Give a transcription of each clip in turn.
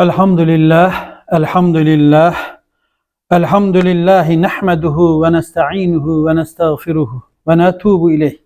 Elhamdülillah, elhamdülillah, elhamdülillahi nehmeduhu ve nesta'inuhu ve nestağfiruhu ve natubu ileyh.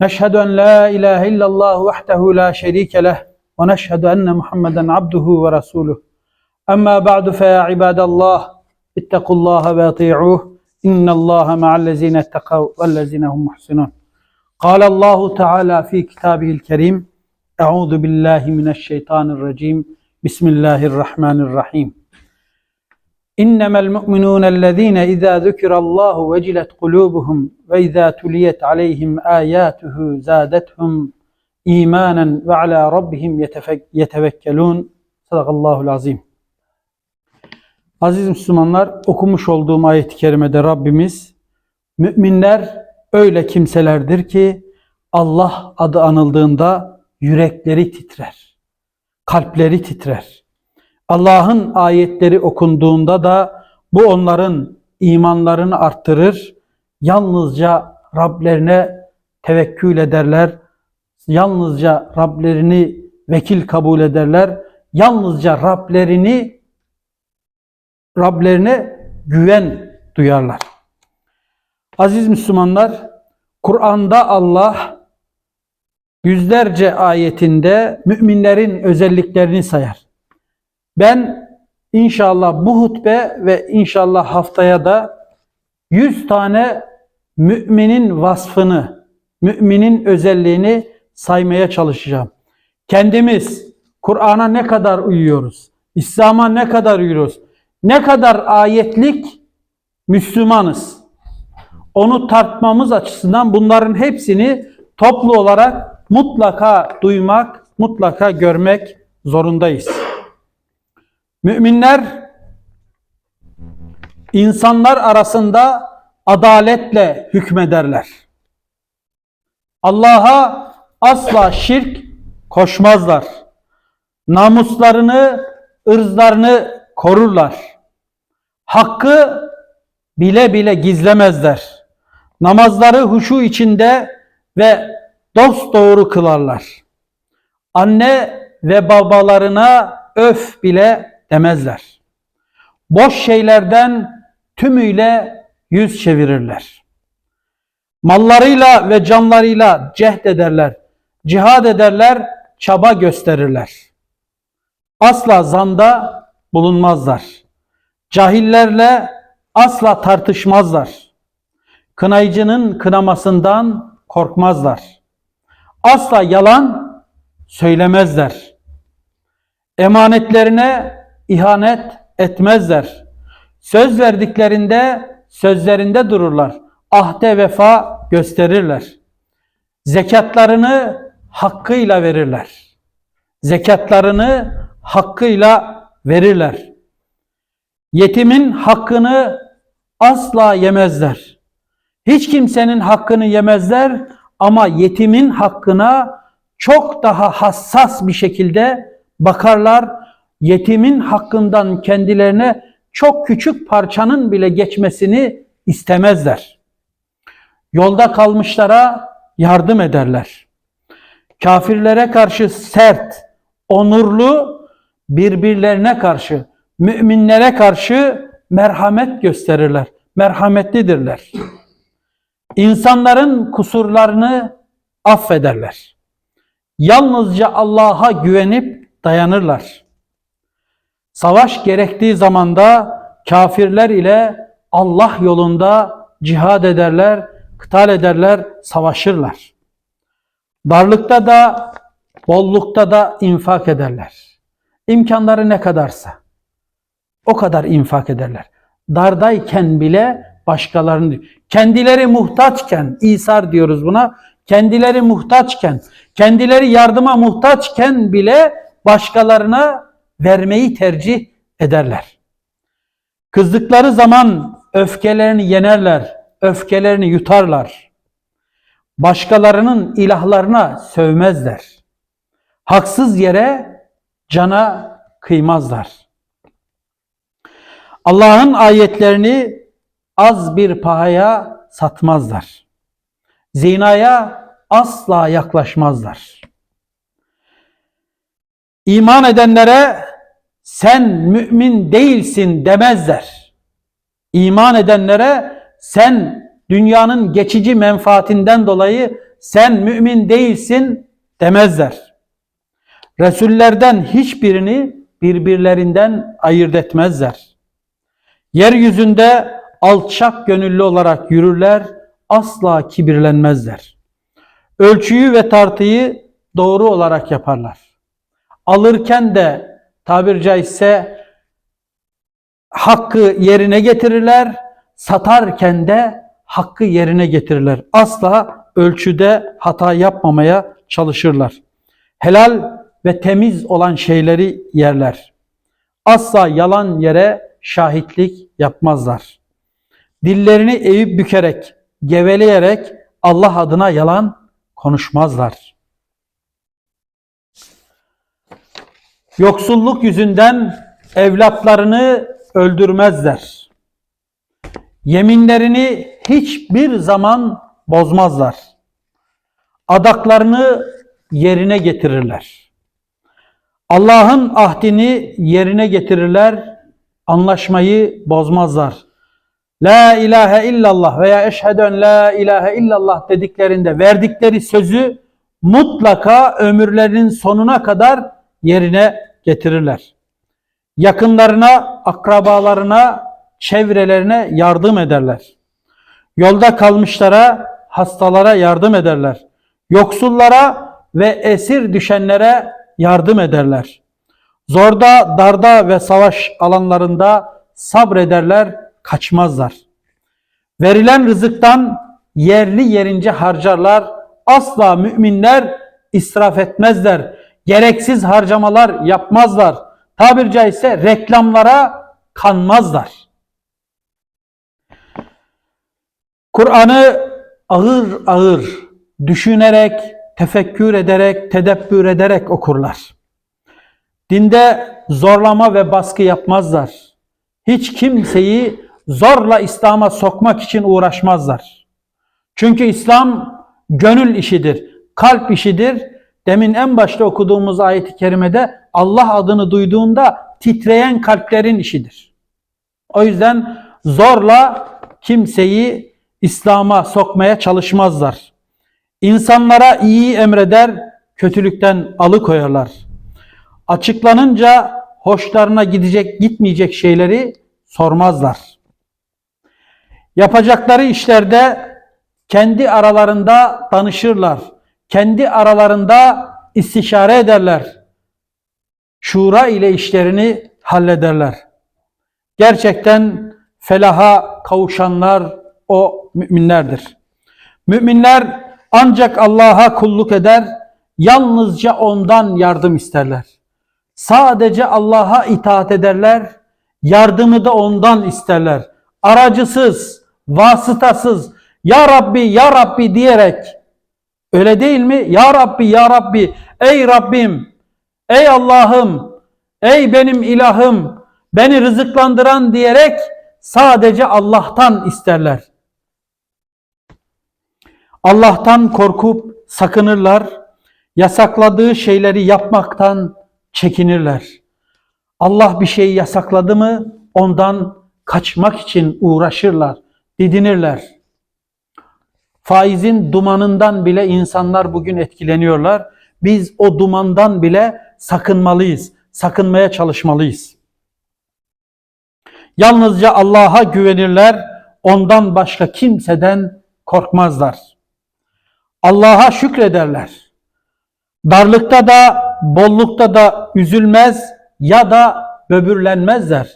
Neşhedü en la ilahe illallah vahdehu la şerike leh ve neşhedü enne Muhammeden abduhu ve resuluh. Amma ba'du fe ya ibadallah, ittekullaha ve ati'uh, innallaha ma'allezine ettekav vellezinehum muhsinun. قال الله تعالى في كتابه الكريم أعوذ بالله من الشيطان الرجيم Bismillahirrahmanirrahim. İnnemel mu'minûnellezîne izâ zükirallâhu vecilet kulûbuhum ve izâ tuliyet aleyhim âyâtuhu zâdethum imanen ve alâ rabbihim yetevekkelûn. Sadakallâhul azîm. Aziz Müslümanlar okumuş olduğum ayet-i kerimede Rabbimiz müminler öyle kimselerdir ki Allah adı anıldığında yürekleri titrer. Kalpleri titrer. Allah'ın ayetleri okunduğunda da bu onların imanlarını arttırır. Yalnızca Rablerine tevekkül ederler. Yalnızca Rablerini vekil kabul ederler. Yalnızca Rablerini Rablerine güven duyarlar. Aziz Müslümanlar, Kur'an'da Allah yüzlerce ayetinde müminlerin özelliklerini sayar. Ben inşallah bu hutbe ve inşallah haftaya da 100 tane müminin vasfını, müminin özelliğini saymaya çalışacağım. Kendimiz Kur'an'a ne kadar uyuyoruz? İslam'a ne kadar uyuyoruz? Ne kadar ayetlik Müslümanız? Onu tartmamız açısından bunların hepsini toplu olarak mutlaka duymak, mutlaka görmek zorundayız. Müminler insanlar arasında adaletle hükmederler. Allah'a asla şirk koşmazlar. Namuslarını, ırzlarını korurlar. Hakkı bile bile gizlemezler. Namazları huşu içinde ve dost doğru kılarlar. Anne ve babalarına öf bile demezler. Boş şeylerden tümüyle yüz çevirirler. Mallarıyla ve canlarıyla cehd ederler. Cihad ederler, çaba gösterirler. Asla zanda bulunmazlar. Cahillerle asla tartışmazlar. Kınayıcının kınamasından korkmazlar. Asla yalan söylemezler. Emanetlerine ihanet etmezler. Söz verdiklerinde sözlerinde dururlar. Ahde vefa gösterirler. Zekatlarını hakkıyla verirler. Zekatlarını hakkıyla verirler. Yetimin hakkını asla yemezler. Hiç kimsenin hakkını yemezler ama yetimin hakkına çok daha hassas bir şekilde bakarlar. Yetimin hakkından kendilerine çok küçük parçanın bile geçmesini istemezler. Yolda kalmışlara yardım ederler. Kafirlere karşı sert, onurlu, birbirlerine karşı, müminlere karşı merhamet gösterirler. Merhametlidirler. İnsanların kusurlarını affederler. Yalnızca Allah'a güvenip dayanırlar. Savaş gerektiği zamanda kafirler ile Allah yolunda cihad ederler, kıtal ederler, savaşırlar. Darlıkta da, bollukta da infak ederler. İmkanları ne kadarsa o kadar infak ederler. Dardayken bile başkalarını, kendileri muhtaçken, İsar diyoruz buna, kendileri muhtaçken, kendileri yardıma muhtaçken bile başkalarına vermeyi tercih ederler. Kızdıkları zaman öfkelerini yenerler, öfkelerini yutarlar. Başkalarının ilahlarına sövmezler. Haksız yere cana kıymazlar. Allah'ın ayetlerini az bir pahaya satmazlar. Zinaya asla yaklaşmazlar. İman edenlere sen mümin değilsin demezler. İman edenlere sen dünyanın geçici menfaatinden dolayı sen mümin değilsin demezler. Resullerden hiçbirini birbirlerinden ayırt etmezler. Yeryüzünde alçak gönüllü olarak yürürler, asla kibirlenmezler. Ölçüyü ve tartıyı doğru olarak yaparlar. Alırken de tabir caizse hakkı yerine getirirler, satarken de hakkı yerine getirirler. Asla ölçüde hata yapmamaya çalışırlar. Helal ve temiz olan şeyleri yerler. Asla yalan yere şahitlik yapmazlar. Dillerini eğip bükerek, geveleyerek Allah adına yalan konuşmazlar. Yoksulluk yüzünden evlatlarını öldürmezler. Yeminlerini hiçbir zaman bozmazlar. Adaklarını yerine getirirler. Allah'ın ahdini yerine getirirler, anlaşmayı bozmazlar. La ilahe illallah veya eşhedü en la ilahe illallah dediklerinde verdikleri sözü mutlaka ömürlerinin sonuna kadar yerine getirirler. Yakınlarına, akrabalarına, çevrelerine yardım ederler. Yolda kalmışlara, hastalara yardım ederler. Yoksullara ve esir düşenlere yardım ederler. Zorda, darda ve savaş alanlarında sabrederler, kaçmazlar. Verilen rızıktan yerli yerince harcarlar. Asla müminler israf etmezler. Gereksiz harcamalar yapmazlar. Tabir caizse reklamlara kanmazlar. Kur'an'ı ağır ağır düşünerek, tefekkür ederek, tedebbür ederek okurlar. Dinde zorlama ve baskı yapmazlar. Hiç kimseyi zorla İslam'a sokmak için uğraşmazlar. Çünkü İslam gönül işidir, kalp işidir. Demin en başta okuduğumuz ayeti kerimede Allah adını duyduğunda titreyen kalplerin işidir. O yüzden zorla kimseyi İslam'a sokmaya çalışmazlar. İnsanlara iyi emreder, kötülükten alıkoyarlar. Açıklanınca hoşlarına gidecek gitmeyecek şeyleri sormazlar. Yapacakları işlerde kendi aralarında danışırlar. Kendi aralarında istişare ederler. Şura ile işlerini hallederler. Gerçekten felaha kavuşanlar o müminlerdir. Müminler ancak Allah'a kulluk eder, yalnızca ondan yardım isterler. Sadece Allah'a itaat ederler, yardımı da ondan isterler. Aracısız, vasıtasız, Ya Rabbi, Ya Rabbi diyerek, öyle değil mi? Ya Rabbi, Ya Rabbi, ey Rabbim, ey Allah'ım, ey benim ilahım, beni rızıklandıran diyerek sadece Allah'tan isterler. Allah'tan korkup sakınırlar, yasakladığı şeyleri yapmaktan çekinirler. Allah bir şeyi yasakladı mı ondan kaçmak için uğraşırlar, didinirler. Faizin dumanından bile insanlar bugün etkileniyorlar. Biz o dumandan bile sakınmalıyız, sakınmaya çalışmalıyız. Yalnızca Allah'a güvenirler, ondan başka kimseden korkmazlar. Allah'a şükrederler. Darlıkta da, bollukta da üzülmez ya da böbürlenmezler.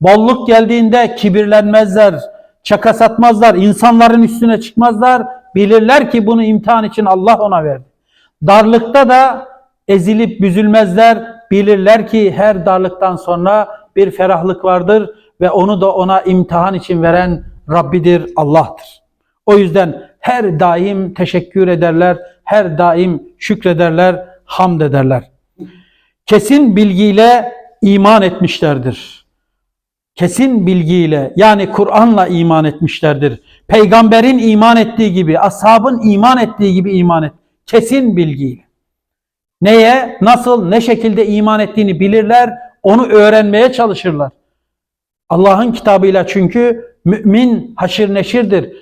Bolluk geldiğinde kibirlenmezler, çaka satmazlar, insanların üstüne çıkmazlar. Bilirler ki bunu imtihan için Allah ona verdi. Darlıkta da ezilip büzülmezler. Bilirler ki her darlıktan sonra bir ferahlık vardır ve onu da ona imtihan için veren Rabbidir, Allah'tır. O yüzden her daim teşekkür ederler, her daim şükrederler, hamd ederler. Kesin bilgiyle iman etmişlerdir. Kesin bilgiyle yani Kur'an'la iman etmişlerdir. Peygamberin iman ettiği gibi, ashabın iman ettiği gibi iman et. Kesin bilgiyle. Neye, nasıl, ne şekilde iman ettiğini bilirler, onu öğrenmeye çalışırlar. Allah'ın kitabıyla çünkü mümin haşir neşirdir.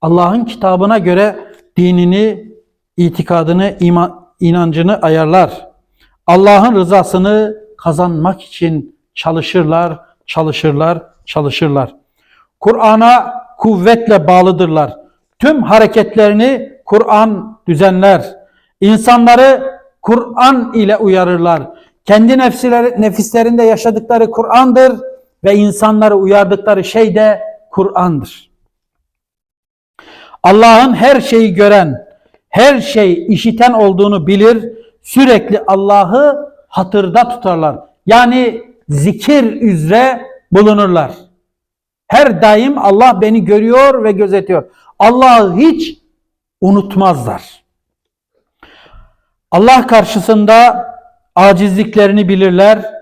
Allah'ın kitabına göre dinini, itikadını, iman, inancını ayarlar. Allah'ın rızasını kazanmak için çalışırlar, çalışırlar, çalışırlar. Kur'an'a kuvvetle bağlıdırlar. Tüm hareketlerini Kur'an düzenler. İnsanları Kur'an ile uyarırlar. Kendi nefsleri, nefislerinde yaşadıkları Kur'an'dır ve insanları uyardıkları şey de Kur'an'dır. Allah'ın her şeyi gören, her şey işiten olduğunu bilir, sürekli Allah'ı hatırda tutarlar. Yani zikir üzere bulunurlar. Her daim Allah beni görüyor ve gözetiyor. Allah'ı hiç unutmazlar. Allah karşısında acizliklerini bilirler,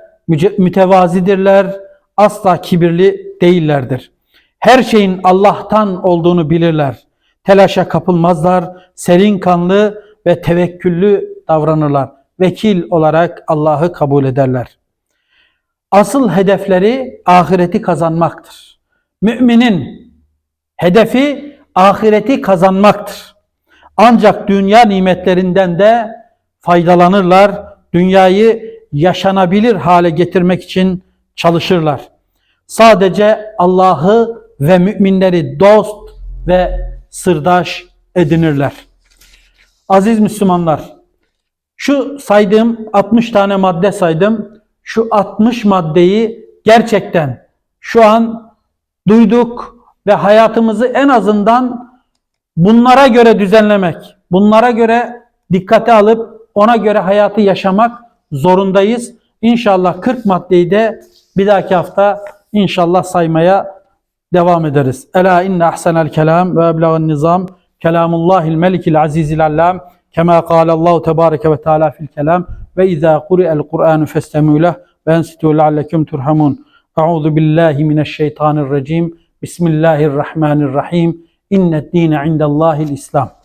mütevazidirler, asla kibirli değillerdir. Her şeyin Allah'tan olduğunu bilirler. Telaşa kapılmazlar, serin kanlı ve tevekküllü davranırlar. Vekil olarak Allah'ı kabul ederler. Asıl hedefleri ahireti kazanmaktır. Müminin hedefi ahireti kazanmaktır. Ancak dünya nimetlerinden de faydalanırlar. Dünyayı yaşanabilir hale getirmek için çalışırlar. Sadece Allah'ı ve müminleri dost ve sırdaş edinirler. Aziz Müslümanlar, şu saydığım 60 tane madde saydım. Şu 60 maddeyi gerçekten şu an duyduk ve hayatımızı en azından bunlara göre düzenlemek, bunlara göre dikkate alıp ona göre hayatı yaşamak zorundayız. İnşallah 40 maddeyi de bir dahaki hafta inşallah saymaya devam ederiz. Ela inne ahsenel kelam ve eblegan nizam kelamullahil melikil azizil allam kema kâle Allahu tebareke ve teala fil kelam ve izâ kuri'el Kur'anu festemû leh ve ensitu leallekum turhamun. Euzu billahi mineşşeytanirracim. Bismillahirrahmanirrahim. İnned dîne indellâhil İslam.